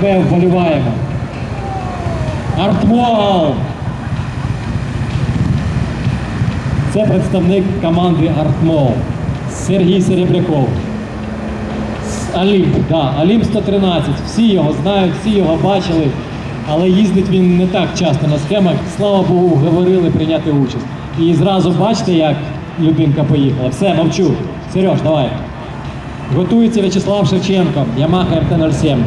Тебе вболіваємо. Артмол. Це представник команди Артмол. Сергій Серебряков. Олімп, да, Олімп 113. Всі його знають, всі його бачили, але їздить він не так часто на схемах. Слава Богу, говорили прийняти участь. І зразу бачите, як людинка поїхала. Все, мовчу. Сереж, давай. Готується В'ячеслав Шевченко, Yamaha MT-07.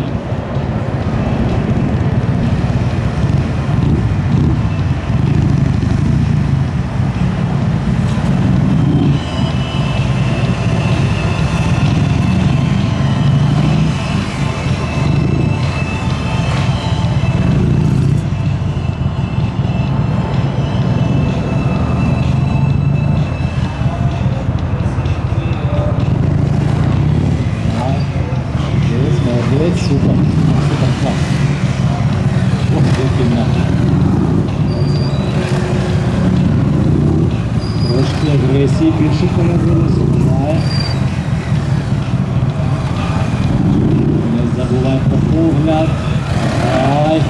Супер. Супер, клас. Ох, який м'яч. Трошки агресії більше появилося, буває. Не забувай про погляд. Давай.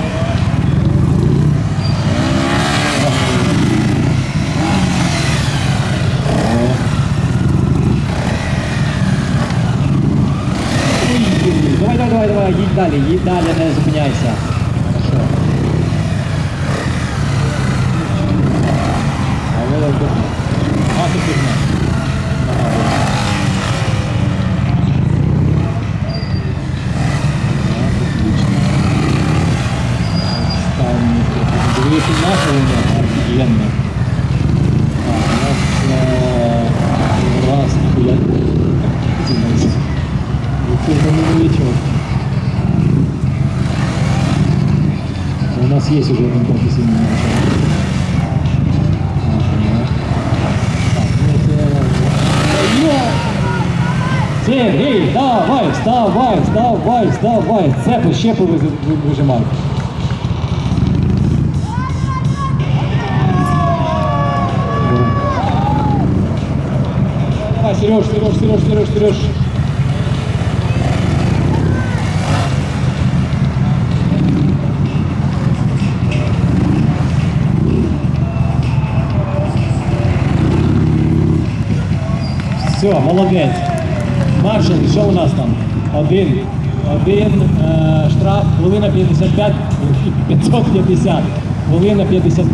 далі, їдь далі, не зупиняйся. Хорошо. А Вова вдохне. А, ти фігня. Останній трохи. Дивіться наша линия офігенна. А, у нас е, раз, я... Це новичок. У нас есть уже один профессиональный Сергій, давай, вставай, вставай, вставай. Цепи, щепи ви- ви- вижимай. Давай, Сереж, Сереж, Сереж, Сереж, Сереж. Все, молодець. Маршал, що у нас там? Один. Один е, штраф, хвилина 55, 550. Хвилина 55.